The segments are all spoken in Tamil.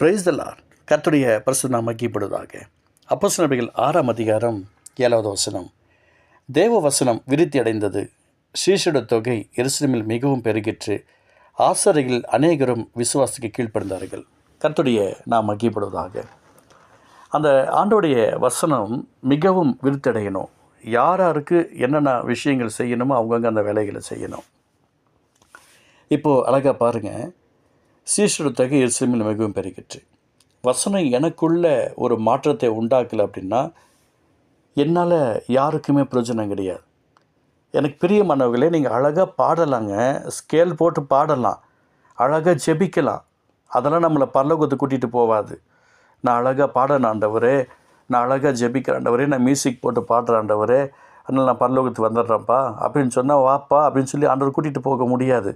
பிரைஸ் தலார் கர்த்தருடைய பரிசு நாம் மகிப்படுவதாக அப்போஸ் நபிகள் ஆறாம் அதிகாரம் ஏழாவது வசனம். தேவ வசனம் விருத்தி அடைந்தது ஸ்ரீஷுட தொகை எருசலேமில் மிகவும் பெருகிற்று. ஆசரையில் அநேகரும் விசுவாசிக்கு கீழ்ப்படுந்தார்கள். கர்த்துடைய நாம் மகிப்படுவதாக அந்த ஆண்டோடைய வசனம் மிகவும் விருத்தடையணும் யார் யாருக்கு என்னென்ன விஷயங்கள் செய்யணுமோ அவங்கவுங்க அந்த வேலைகளை செய்யணும். இப்போது அழகாக பாருங்கள் சீஷரோட தொகை மிகவும் பெருகிற்று. வசனம் எனக்குள்ள ஒரு மாற்றத்தை உண்டாக்கலை அப்படின்னா என்னால் யாருக்குமே பிரயோஜனம் கிடையாது. எனக்கு பிரியமானவர்களே நீங்கள் அழகாக பாடலாங்க. ஸ்கேல் போட்டு பாடலாம். அழகாக ஜெபிக்கலாம். அதெல்லாம் நம்மளை பரலோகத்தை கூட்டிகிட்டு போகாது நான் அழகாக பாடணும் ஆண்டவரே நான் அழகாக ஜெபிக்கிறாண்டவரே நான் மியூசிக் போட்டு பாடுறாண்டவரே அதனால் நான் பரலோகத்துக்கு வந்துடுறேன்ப்பா. அப்படின்னு சொன்னால் வாப்பா அப்படின்னு சொல்லி ஆண்டவர் கூட்டிகிட்டு போக முடியாது.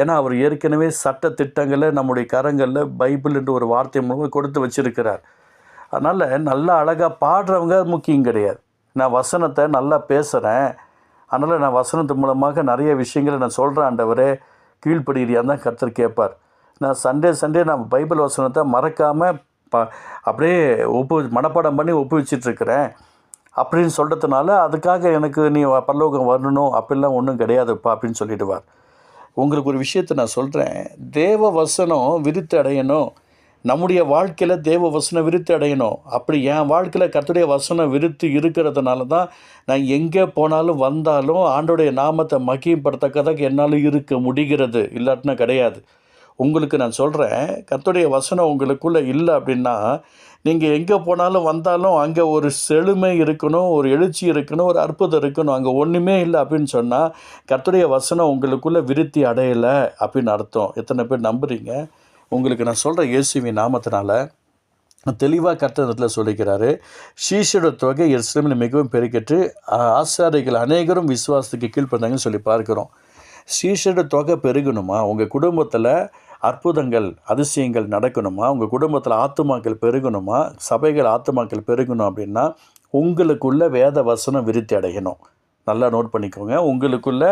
ஏன்னா அவர் ஏற்கனவே சட்ட திட்டங்களை நம்முடைய கரங்களில் பைபிள் என்று ஒரு வார்த்தை மூலமாக கொடுத்து வச்சிருக்கிறார். அதனால் நல்லா அழகாக பாடுறவங்க முக்கியம் கிடையாது. நான் வசனத்தை நல்லா பேசுகிறேன் அதனால் நான் வசனத்து மூலமாக நிறைய விஷயங்களை நான் சொல்கிறேன் ஆண்டவரே. கீழ்ப்படுகிறியான்னு தான் கர்த்தர் கேட்பார். நான் சண்டே சண்டே நான் பைபிள் வசனத்தை மறக்காமல் ப அப்படியே ஒப்பு மனப்பாடம் பண்ணி ஒப்பு வச்சிட்ருக்கிறேன் அப்படின்னு சொல்கிறதுனால அதுக்காக எனக்கு நீ பரலோகம் வரணும் அப்படிலாம் ஒன்றும் கிடையாதுப்பா அப்படின்னு சொல்லிடுவார். உங்களுக்கு ஒரு விஷயத்தை நான் சொல்கிறேன் தேவ வசனம் விருத்து அடையணும். நம்முடைய வாழ்க்கையில் தேவ வசனம் விருத்து அடையணும். அப்படி என் வாழ்க்கையில் கர்த்தருடைய வசனம் விருத்து இருக்கிறதுனால தான் நான் எங்கே போனாலும் வந்தாலும் ஆண்டோடைய நாமத்தை மகிம்படுத்தக்கதாக என்னால் இருக்க முடிகிறது. இல்லாட்டினா கிடையாது. உங்களுக்கு நான் சொல்கிறேன் கர்த்தருடைய வசனம் உங்களுக்குள்ளே இல்லை அப்படின்னா நீங்கள் எங்கே போனாலும் வந்தாலும் அங்கே ஒரு செழுமை இருக்கணும் ஒரு எழுச்சி இருக்கணும் ஒரு அற்புதம் இருக்கணும். அங்கே ஒன்றுமே இல்லை அப்படின்னு சொன்னால் கர்த்தருடைய வசனம் உங்களுக்குள்ளே விருத்தி அடையலை அப்படின்னு அர்த்தம். எத்தனை பேர் நம்புகிறீங்க உங்களுக்கு நான் சொல்கிற இயேசுவி நாமத்தினால தெளிவாக கர்த்தத்தில் சொல்லிக்கிறாரு. சீஷோட தொகை எருசலேமில் மிகவும் பெருக்கிட்டு ஆசாரிகள் அநேகரும் விசுவாசத்துக்கு கீழ்ப்பந்தாங்கன்னு சொல்லி பார்க்குறோம். சீஷோட தொகை பெருகணுமா? உங்கள் குடும்பத்தில் அற்புதங்கள் அதிசயங்கள் நடக்கணுமா? உங்கள் குடும்பத்தில் ஆத்துமாக்கள் பெருகணுமா? சபைகள் ஆத்துமாக்கள் பெருகணும் அப்படின்னா உங்களுக்குள்ள வேத வசனம் விருத்தி அடையணும். நல்லா நோட் பண்ணிக்கோங்க. உங்களுக்குள்ள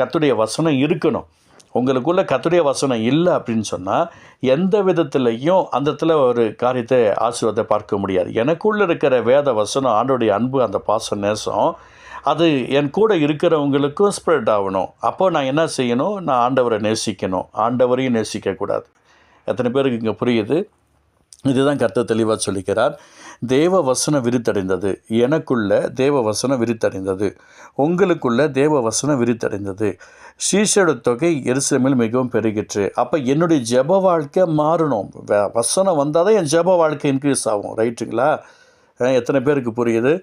கத்துடைய வசனம் இருக்கணும். உங்களுக்குள்ள கத்துடைய வசனம் இல்லை அப்படின்னு சொன்னால் எந்த விதத்துலையும் அந்த இடத்துல ஒரு காரியத்தை ஆசீர்வாதத்தை பார்க்க முடியாது. எனக்குள்ளே இருக்கிற வேத வசனம் ஆண்டோடைய அன்பு அந்த பாச நேசம் அது என் கூட இருக்கிறவங்களுக்கும் ஸ்ப்ரெட் ஆகணும். அப்போ நான் என்ன செய்யணும்? நான் ஆண்டவரை நேசிக்கணும். ஆண்டவரையும் நேசிக்கக்கூடாது. எத்தனை பேருக்கு இங்கே புரியுது? இதுதான் கர்த்தர் தெளிவாக சொல்லிக்கிறார். தேவ வசனம் விரித்தடைந்தது. எனக்குள்ள தேவ வசனம் விரித்தடைந்தது. உங்களுக்குள்ள தேவ வசனம் விரித்தடைந்தது. சீஷோட தொகை எருசலேமில் மிகவும் பெருகிற்று. அப்போ என்னுடைய ஜெப வாழ்க்கை மாறணும். வசனம் வந்தால் தான் என் ஜெப வாழ்க்கை இன்க்ரீஸ் ஆகும். ரைட்டுங்களா? எத்தனை பேருக்கு புரியுது?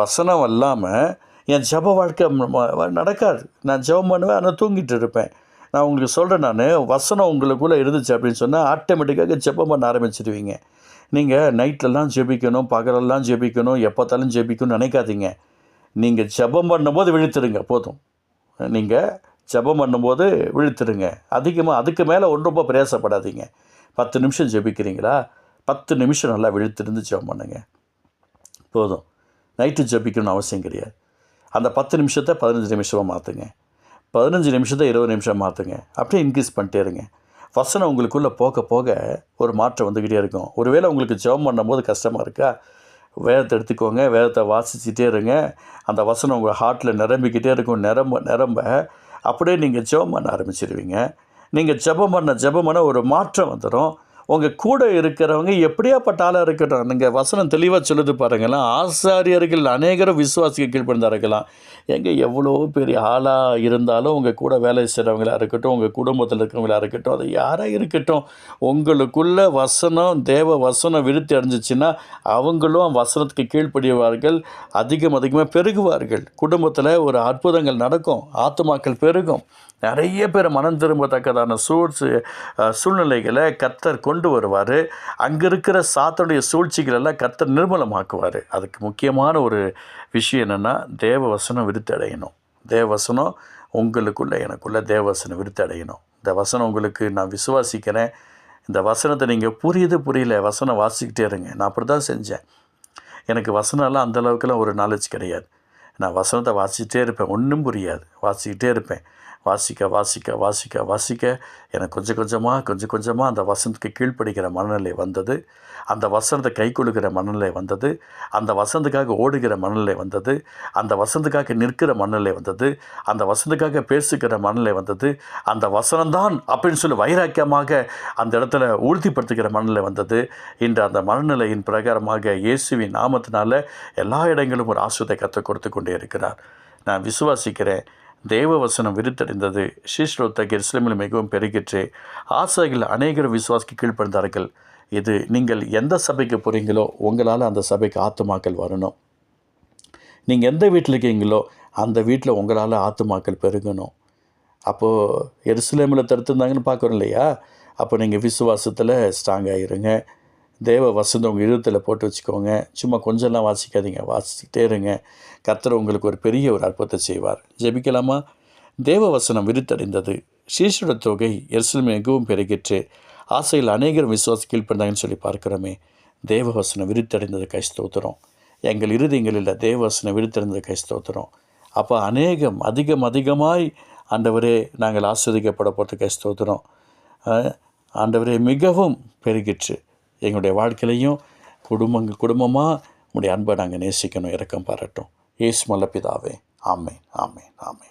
வசனம் இல்லாமல் என் ஜெப வாழ்க்கை நடக்காது. நான் ஜபம் பண்ணுவேன் ஆனால் தூங்கிட்டு இருப்பேன். நான் உங்களுக்கு சொல்கிறேன் நான் வசனம் உங்களுக்குள்ளே இருந்துச்சு அப்படின்னு சொன்னால் ஆட்டோமேட்டிக்காக ஜெபம் பண்ண ஆரம்பிச்சிடுவீங்க நீங்கள் நைட்லலாம் ஜெபிக்கணும் பகலெல்லாம் ஜெபிக்கணும் எப்போத்தாலும் ஜெபிக்கணும்னு நினைக்காதீங்க. நீங்கள் ஜெபம் பண்ணும்போது விழித்துருங்க போதும். நீங்கள் ஜெபம் பண்ணும்போது விழுத்துருங்க. அதிகமாக அதுக்கு மேலே ஒன்றும் ரொம்ப பிரயாசப்படாதீங்க. பத்து நிமிஷம் ஜெபிக்கிறீங்களா? பத்து நிமிஷம் நல்லா விழுத்திருந்து ஜெபம் பண்ணுங்க. போதும். நைட்டு ஜெபிக்கணும்னு அவசியம் கிடையாது. அந்த பத்து நிமிஷத்தை பதினஞ்சு நிமிஷமாக மாற்றுங்க பதினஞ்சு நிமிஷத்தை இருபது நிமிஷம் மாற்றுங்க அப்படியே இன்க்ரீஸ் பண்ணிட்டே இருங்க. வசனம் உங்களுக்குள்ளே போக போக ஒரு மாற்றம் வந்துக்கிட்டே இருக்கும். ஒருவேளை உங்களுக்கு ஜெபம் பண்ணும்போது கஷ்டமாக இருக்கா? வேதத்தை எடுத்துக்கோங்க. வேதத்தை வாசிச்சுட்டே இருங்க. அந்த வசனம் உங்கள் ஹார்ட்டில் நிரம்பிக்கிட்டே இருக்கும். நிரம்ப நிரம்ப அப்படியே நீங்கள் ஜெபம் பண்ண ஆரம்பிச்சிடுவீங்க நீங்கள் ஜெபம் பண்ண ஜெபம் பண்ண ஒரு மாற்றம் வந்துடும் உங்கள் கூட இருக்கிறவங்க எப்படியாப்பட்ட ஆளாக இருக்கட்டும். நீங்கள் வசனம் தெளிவாக சொல்லுது பாருங்களேன். ஆசாரியர்கள் அநேகரும் விசுவாசிக்க கீழ்ப்படிந்தார்களாம் எங்கே எவ்வளோ பெரிய ஆளாக இருந்தாலும் உங்கள் கூட வேலை செய்கிறவங்களா இருக்கட்டும் உங்கள் குடும்பத்தில் இருக்கிறவங்களா இருக்கட்டும் அது யாராக இருக்கட்டும் உங்களுக்குள்ள வசனம் தேவ வசனம் விருத்தி அடைஞ்சிச்சின்னா அவங்களும் வசனத்துக்கு கீழ்ப்படிவார்கள் அதிகம் அதிகமாக பெருகுவார்கள். குடும்பத்தில் ஒரு அற்புதங்கள் நடக்கும் ஆத்துமாக்கள் பெருகும். நிறைய பேர் மனம் திரும்பத்தக்கதான சூழ்ச்சி சூழ்நிலைகளை கர்த்தர் கொண்டு வருவார். அங்கே இருக்கிற சாத்தனுடைய சூழ்ச்சிகள் எல்லாம் கர்த்தர் நிர்மலமாக்குவார். அதுக்கு முக்கியமான ஒரு விஷயம் என்னென்னா தேவ வசனம் விருத்தடையணும். தேவ வசனம் உங்களுக்குள்ளே எனக்குள்ளே தேவ வசனம் விருத்தடையணும். இந்த வசனம் உங்களுக்கு நான் விசுவாசிக்கிறேன். இந்த வசனத்தை நீங்கள் புரியுது புரியல வசனம் வாசிக்கிட்டே இருங்க. நான் அப்படி தான் செஞ்சேன். எனக்கு வசனம்லாம் அந்தளவுக்குலாம் ஒரு நாலேஜ் கிடையாது. நான் வசனத்தை வாசிக்கிட்டே இருப்பேன். ஒன்றும் புரியாது. வாசிக்கிட்டே இருப்பேன். வாசிக்க வாசிக்க வாசிக்க வாசிக்க. எனக்கு கொஞ்சம் கொஞ்சமாக கொஞ்சம் கொஞ்சமாக அந்த வசனத்துக்கு கீழ்ப்படுகிற மனநிலை வந்தது. அந்த வசனத்தை கை கொடுக்கிற மனநிலை வந்தது. அந்த வசந்துக்காக ஓடுகிற மனநிலை வந்தது. அந்த வசந்துக்காக நிற்கிற மனநிலை வந்தது. அந்த வசந்துக்காக பேசுகிற மனநிலை வந்தது. அந்த வசனம்தான் அப்படின்னு சொல்லி வைராக்கியமாக அந்த இடத்துல உறுதிப்படுத்துகிற மனநிலை வந்தது. இன்று அந்த மனநிலையின் பிரகாரமாக இயேசுவின் நாமத்தினால எல்லா இடங்களும் ஒரு ஆசிரியத்தை கற்றுக் கொடுத்து கொண்டே இருக்கிறார். நான் விசுவாசிக்கிறேன். தேவ வசனம் விருத்தடைந்தது. ஸ்ரீஸ்ரோத்தக இஸ்லாமில் மிகவும் பெருகிற்று. ஆசைகள் அநேகர் விசுவாசிக்கு கீழ்ப்படுந்தார்கள். இது நீங்கள் எந்த சபைக்கு போகிறீங்களோ உங்களால் அந்த சபைக்கு ஆத்துமாக்கள் வரணும். நீங்கள் எந்த வீட்டில் இருக்கீங்களோ அந்த வீட்டில் உங்களால் ஆத்துமாக்கள் பெருகணும். அப்போது எருசலேமில் தடுத்துருந்தாங்கன்னு பார்க்குறோம் இல்லையா? அப்போ நீங்கள் விசுவாசத்தில் ஸ்ட்ராங்காக இருங்க. தேவ வசந்தம் உங்கள் இருதத்தில் போட்டு வச்சுக்கோங்க. சும்மா கொஞ்சம்லாம் வாசிக்காதீங்க. வாசிக்கிட்டே இருங்க. கர்த்தர் உங்களுக்கு ஒரு பெரிய ஒரு அற்புதத்தை செய்வார். ஜெபிக்கலாமா? தேவ வசனம் விருத்தடைந்தது. சீசுட தொகை எருசலேம் மிகவும் பெருகிற்று ஆசையில் அநேகர் விசுவாசி கீழ்ப்பண்டாங்கன்னு சொல்லி பார்க்குறோமே. தேவ வசனம் விருத்தடைந்தது. கைஸ்தோத்திரம் எங்கள் இருதயங்களில் தேவ வசனம் விருத்தடைந்தது. கைஸ்தோத்திரம் அப்போ அநேகம் அதிகம் அதிகமாய் ஆண்டவரே நாங்கள் ஆஸ்வதிக்கப்பட போகிறதுக்கு கை ஸ்தோத்திரம். ஆண்டவரே மிகவும் பெருகிற்று. எங்களுடைய வாழ்க்கையிலையும் குடும்பங்கள் குடும்பமாக உங்களுடைய அன்பை நாங்கள் நேசிக்கணும் இரக்கம் பாராட்டும். ஏசு மல்ல பிதாவே. ஆமே ஆமே